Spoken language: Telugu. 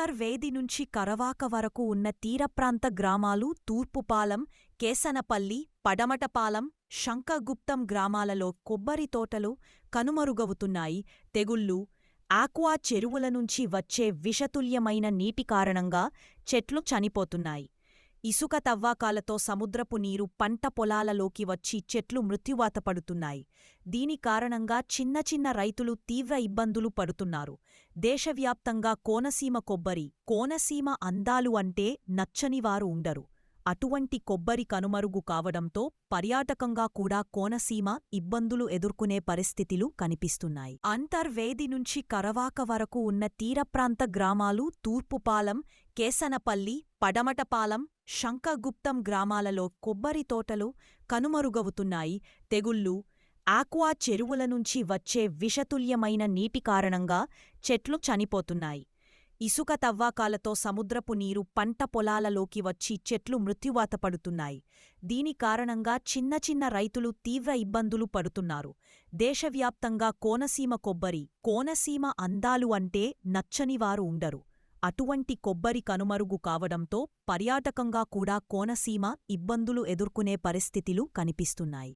అంతర్వేది నుంచి కరవాక వరకు ఉన్న తీరప్రాంత గ్రామాలు తూర్పుపాలెం కేసనపల్లి పడమటపాలెం శంఖగుప్తం గ్రామాలలో కొబ్బరి తోటలు కనుమరుగవుతున్నాయి. తెగుళ్ళు ఆక్వా చెరువుల నుంచి వచ్చే విషతుల్యమైన నీటి కారణంగా చెట్లు చనిపోతున్నాయి. ఇసుక తవ్వాకాలతో సముద్రపు నీరు పంట పొలాలలోకి వచ్చి చెట్లు మృత్యువాత పడుతున్నాయి. దీని కారణంగా చిన్న చిన్న రైతులు తీవ్ర ఇబ్బందులు పడుతున్నారు. దేశవ్యాప్తంగా కోనసీమ కొబ్బరి కోనసీమ అందాలు అంటే నచ్చనివారు ఉండరు. అటువంటి కొబ్బరి కనుమరుగు కావడంతో పర్యాటకంగా కూడా కోనసీమ ఇబ్బందులు ఎదుర్కొనే పరిస్థితులు కనిపిస్తున్నాయి. అంతర్వేది నుంచి కరవాక వరకు ఉన్న తీరప్రాంత గ్రామాలు తూర్పుపాలెం కేసనపల్లి పడమటపాలెం శంఖగుప్తం గ్రామాలలో కొబ్బరి తోటలు కనుమరుగవుతున్నాయి. తెగుళ్ళు ఆక్వా చెరువుల నుంచి వచ్చే విషతుల్యమైన నీటి కారణంగా చెట్లు చనిపోతున్నాయి. ఇసుక తవ్వాకాలతో సముద్రపు నీరు పంట పొలాలలోకి వచ్చి చెట్లు మృత్యువాత పడుతున్నాయి. దీని కారణంగా చిన్న చిన్న రైతులు తీవ్ర ఇబ్బందులు పడుతున్నారు. దేశవ్యాప్తంగా కోనసీమ కొబ్బరి కోనసీమ అందాలు అంటే నచ్చనివారు ఉండరు. అటువంటి కొబ్బరి కనుమరుగు కావడంతో పర్యాటకంగా కూడా కోనసీమ ఇబ్బందులు ఎదుర్కొనే పరిస్థితులు కనిపిస్తున్నాయి.